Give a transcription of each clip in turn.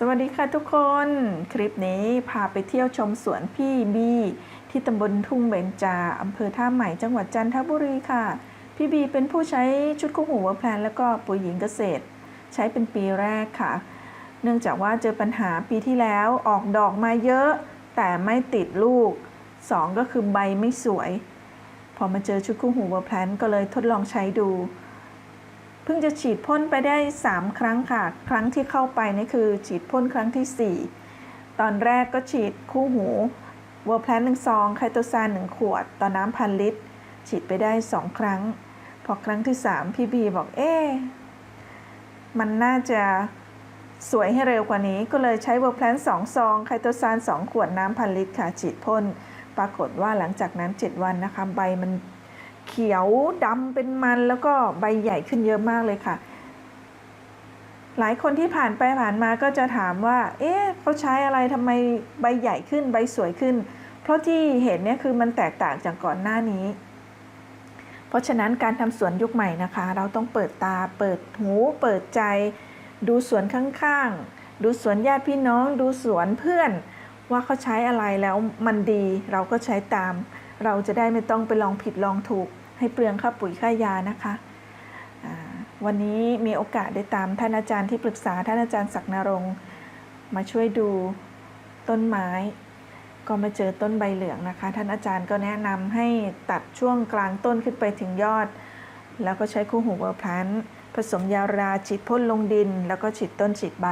สวัสดีค่ะทุกคนคลิปนี้พาไปเที่ยวชมสวนพี่บีที่ตำบลทุ่งเบญจาอำเภอท่าใหม่จังหวัดจันทบุรีค่ะ พี่บีเป็นผู้ใช้ชุดคู่หูเวอร์แพลนแล้วก็ปุ๋ยหญิงเกษตร ใช้เป็นปีแรกค่ะ เนื่องจากว่าเจอปัญหาปีที่แล้วออกดอกมาเยอะ แต่ไม่ติดลูกสองก็คือใบไม่สวย พอมาเจอชุดคู่หูเวอร์แพลนก็เลยทดลองใช้ดู พิ่งจะฉีดพ่นไปได้ 3 ครั้งค่ะ ครั้งที่เข้าไปนี่คือฉีดพ่นครั้งที่ 4 ตอนแรกก็ฉีดคู่หูเวอร์แพลนหนึ่งซองไคโตซานหนึ่งขวด ต่อน้ำพันลิตร ฉีดไปได้ 2 ครั้ง พอครั้งที่ 3 พี่บีบอกเอ๊มันน่าจะสวยให้เร็วกว่านี้ก็เลยใช้เวอร์แพลน2ซองไคโตซาน2 ขวดน้ำพันลิตรค่ะฉีดพ่น ปรากฏว่าหลังจากนั้น 7 วันนะคะใบมัน เขียวดำเป็นมันแล้วก็ใบใหญ่ขึ้นเยอะมากเลยค่ะ หลายคนที่ผ่านไปผ่านมาก็จะถามว่า เอ๊ะเขาใช้อะไรทำไมใบใหญ่ขึ้นใบสวยขึ้น เพราะที่เห็นเนี่ยคือมันแตกต่างจากก่อนหน้านี้ เพราะฉะนั้นการทำสวนยุคใหม่นะคะ เราต้องเปิดตา เปิดหู เปิดใจ ดูสวนข้างๆ ดูสวนญาติพี่น้อง ดูสวนเพื่อนว่าเขาใช้อะไรแล้วมันดีเราก็ใช้ตาม เราจะได้ไม่ต้องไปลองผิดลองถูก ให้เปลืองค่าปุ๋ยค่ายานะคะวันนี้มีโอกาสได้ตามท่านอาจารย์ที่ปรึกษาท่านอาจารย์ศักนรงค์มาช่วยดูต้นไม้ ก็มาเจอต้นใบเหลืองนะคะ ท่านอาจารย์ก็แนะนำให้ตัดช่วงกลางต้นขึ้นไปถึงยอด แล้วก็ใช้คู่หูเวอร์พลันผสมยาราฉีดพ่นลงดิน แล้วก็ฉีดต้นฉีดใบ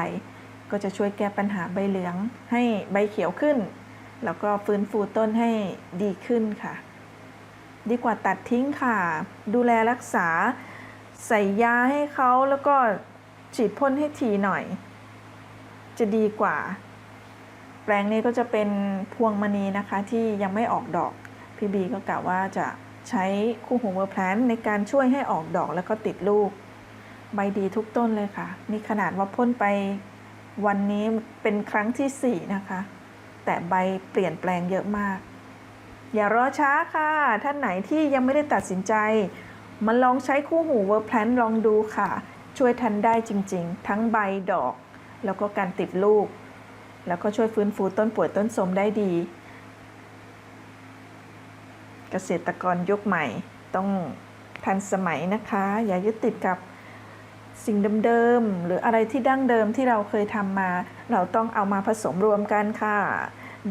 ก็จะช่วยแก้ปัญหาใบเหลืองให้ใบเขียวขึ้น แล้วก็ฟื้นฟูต้นให้ดีขึ้นค่ะ ดีกว่าตัดทิ้งค่ะ ดูแลรักษาใส่ยาให้เขาแล้วก็ฉีดพ่นให้ทีหน่อย จะดีกว่า แปลงนี้ก็จะเป็นพวงมณีนะคะที่ยังไม่ออกดอก พี่บีก็กล่าวว่าจะใช้คู่หูเวอร์แพลนในการช่วยให้ออกดอกแล้วก็ติดลูก ใบดีทุกต้นเลยค่ะ นี่ขนาดว่าพ่นไปวันนี้เป็นครั้งที่ 4 นะคะ แต่ใบเปลี่ยนแปลงเยอะมาก อย่ารอช้าค่ะ ท่านไหนที่ยังไม่ได้ตัดสินใจ มาลองใช้คู่หูเวอร์แพลนลองดูค่ะ ช่วยทันได้จริง ๆ ทั้งใบดอก แล้วก็การติดลูก แล้วก็ช่วยฟื้นฟูต้นป่วยต้นสมได้ดี เกษตรกรยุคใหม่ต้องทันสมัยนะคะ อย่ายึดติดกับสิ่งเดิมๆหรืออะไรที่ดั้งเดิมที่เราเคยทำมา เราต้องเอามาผสมรวมกันค่ะ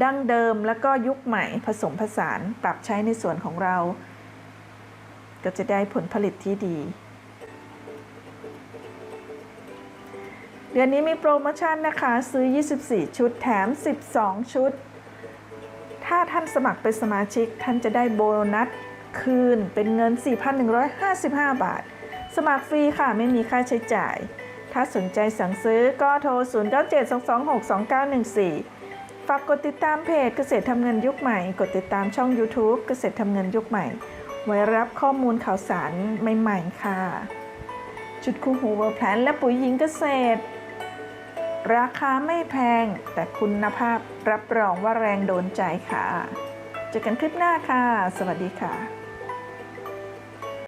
ดั้งเดิมแล้วก็ยุคใหม่ผสมผสานปรับใช้ในส่วนของเรา ก็จะได้ผลผลิตที่ดี เดือนนี้มีโปรโมชั่นนะคะ ซื้อ 24 ชุดแถม 12 ชุด ถ้าท่านสมัครเป็นสมาชิก ท่านจะได้โบนัสคืนเป็นเงิน 4,155 บาท สมัครฟรีค่ะไม่มีค่าใช้จ่าย ถ้าสนใจสั่งซื้อก็โทร 0972262914 ฝากกดติดตามเพจเกษตรทำเงินยุคใหม่ กดติดตามช่อง YouTube เกษตรทำเงินยุคใหม่ ไว้รับข้อมูลข่าวสารใหม่ๆค่ะ ชุดคู่หูเวอร์แพลนและปุ๋ยหญิงเกษตร ราคาไม่แพง แต่คุณภาพรับรองว่าแรงโดนใจค่ะ เจอกันคลิปหน้าค่ะ สวัสดีค่ะ